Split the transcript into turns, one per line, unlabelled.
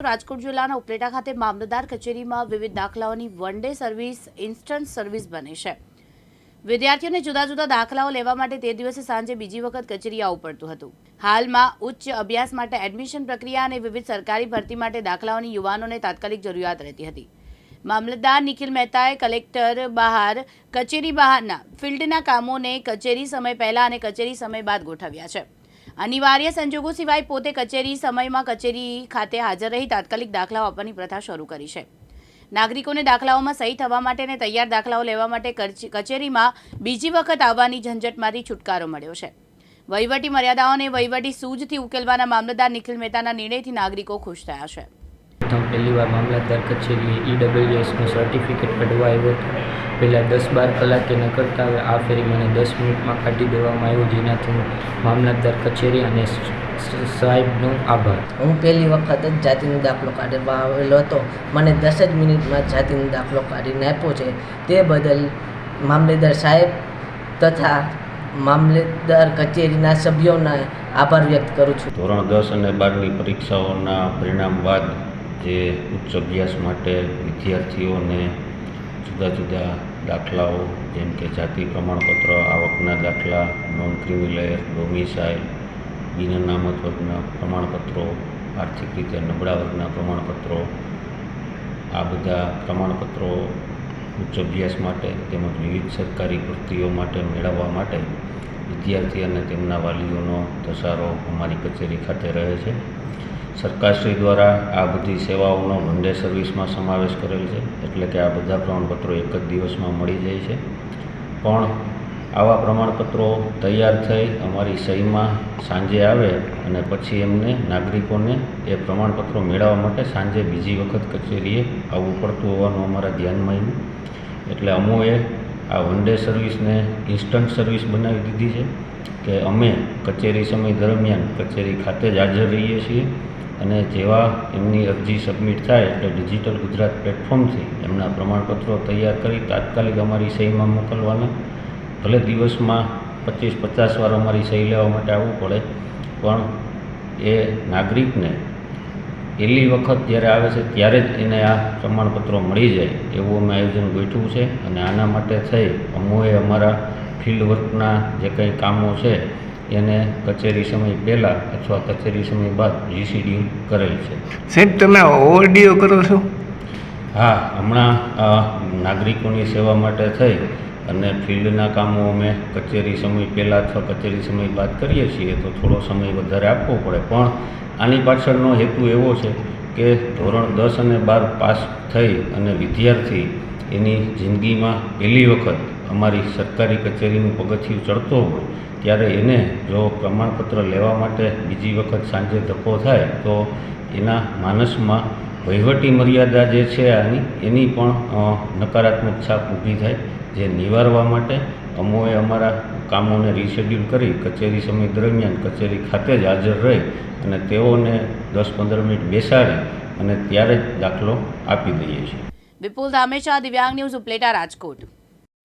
રાજકોટ જિલ્લાના ઉપલેટા ખાતે મામલતદાર કચેરીમાં વિવિધ દાખલાઓની one day service instant service બને છે. વિદ્યાર્થીઓને જુદા જુદા દાખલાઓ લેવા માટે તે દિવસે સાંજે બીજી વખત કચેરી આવવું પડતું હતું. હાલમાં ઉચ્ચ અભ્યાસ માટે એડમિશન પ્રક્રિયા અને વિવિધ સરકારી ભરતી માટે દાખલાઓની યુવાનોને તાત્કાલિક જરૂરિયાત રહેતી હતી. મામલતદાર નિખિલ મહેતાએ કલેક્ટર બહાર, કચેરી બહારના, ફિલ્ડના કામોને કચેરી સમય પહેલા અને કચેરી સમય બાદ ગોઠવ્યા છે. અનિવાર્ય સંજોગો સિવાય પોતે કચેરી સમયમાં કચેરી ખાતે હાજર રહી તાત્કાલિક દાખલાઓ આપવાની પ્રથા શરૂ કરી છે. નાગરિકોને દાખલાઓમાં સહી થવા માટે અને તૈયાર દાખલાઓ લેવા માટે કચ- કચેરીમાં બીજી વખત આવવાની ઝંઝટમાંથી છુટકારો મળ્યો છે. વહીવટી મર્યાદાઓને વહીવટી સૂઝથી ઉકેલવાના મામલતદાર નિખિલ મહેતાના નિર્ણયથી નાગરિકો ખુશ થયા છે.
પ્રથમ પહેલી વાર મામલતદાર કચેરીએ ઈડબ્લ્યુએસનું સર્ટિફિકેટ કઢવા આવ્યો હતો. પહેલાં દસ બાર કલાકે ન કરતા હવે આ ફેરી મને દસ મિનિટમાં કાઢી દેવામાં આવ્યું જેનાથી હું મામલતદાર કચેરી અને સાહેબનો આભાર.
હું પહેલી વખત જ જાતિનો દાખલો કાઢવા આવેલો હતો. મને દસ જ મિનિટમાં જાતિનો દાખલો કાઢીને આપ્યો છે. તે બદલ મામલેદાર સાહેબ તથા મામલેદાર કચેરીના સભ્યોના આભાર વ્યક્ત કરું છું.
ધોરણ દસ અને બારની પરીક્ષાઓના પરિણામ બાદ જે ઉચ્ચ અભ્યાસ માટે વિદ્યાર્થીઓને જુદા જુદા દાખલાઓ, જેમ કે જાતિ પ્રમાણપત્ર, આવકના દાખલા નોન ક્રિમિલેયર ડોમિસાઇલ બિન અનામત વર્ગના પ્રમાણપત્રો, આર્થિક રીતે નબળા વર્ગના પ્રમાણપત્રો, આ બધા પ્રમાણપત્રો ઉચ્ચ અભ્યાસ માટે તેમજ વિવિધ સરકારી ભરતીઓ માટે મેળવવા માટે વિદ્યાર્થી અને તેમના વાલીઓનો ધસારો અમારી કચેરી ખાતે રહે છે. સરકારશ્રી દ્વારા આ બધી સેવાઓનો વન ડે સર્વિસમાં સમાવેશ કરેલ છે. એટલે કે આ બધા પ્રમાણપત્રો એક જ દિવસમાં મળી જાય છે. પણ આવા પ્રમાણપત્રો તૈયાર થઈ અમારી સહીમાં સાંજે આવે અને પછી એમને નાગરિકોને એ પ્રમાણપત્રો મેળવવા માટે સાંજે બીજી વખત કચેરીએ આવવું પડતું હોવાનું અમારા ધ્યાનમાં આવ્યું. એટલે અમુએ આ વન ડે સર્વિસને ઇન્સ્ટન્ટ સર્વિસ બનાવી દીધી છે કે અમે કચેરી સમય દરમિયાન કચેરી ખાતે જ હાજર રહીએ છીએ. અને જેવા એમની અરજી સબમિટ થાય એટલે ડિજિટલ ગુજરાત પ્લેટફોર્મથી એમના પ્રમાણપત્રો તૈયાર કરી તાત્કાલિક અમારી સહીમાં મોકલવાના. ભલે દિવસમાં પચીસ, પચાસ વાર અમારી સહી લેવા માટે આવવું પડે, પણ એ નાગરિકને પહેલી વખત જ્યારે આવે છે ત્યારે જ એને આ પ્રમાણપત્રો મળી જાય એવું અમે આયોજન ગોઠવું છે. અને આના માટે થઈ અમોએ અમારા ફિલ્ડ વર્કના જે કંઈ કામો છે એને કચેરી સમય પહેલાં અથવા કચેરી સમય બાદ જીસીડી કરેલ છે.
સાહેબ તમે ઓવરડીઓ કરો છો?
હા હમણાં આ નાગરિકોની સેવા માટે થઈ અને ફિલ્ડના કામો અમે કચેરી સમય પહેલાં અથવા કચેરી સમય બાદ કરીએ છીએ તો થોડો સમય વધારે આપવો પડે. પણ આની પાછળનો હેતુ એવો છે કે ધોરણ દસ અને બાર પાસ થઈ અને વિદ્યાર્થી એની જિંદગીમાં પહેલી વખત અમારી સરકારી કચેરીનું પગથિયું ચડતો હોય, ત્યારે એને જો પ્રમાણપત્ર લેવા માટે બીજી વખત સાંજે ધક્કો થાય, તો એના માનસમાં વહીવટી મર્યાદા જે છે આની, એની પણ નકારાત્મક છાપ ઊભી થાય, જે નિવારવા માટે અમોએ અમારા કામોને રીશેડ્યુલ કરી, કચેરી સમય દરમિયાન કચેરી ખાતે જ હાજર રહી અને તેઓને દસ પંદર મિનિટ બેસાડી અને ત્યારે જ દાખલો આપી દઈએ છીએ.
વિપુલ ધામેશા દિવ્યાંગ ન્યૂઝ ઉપલેટા રાજકોટ.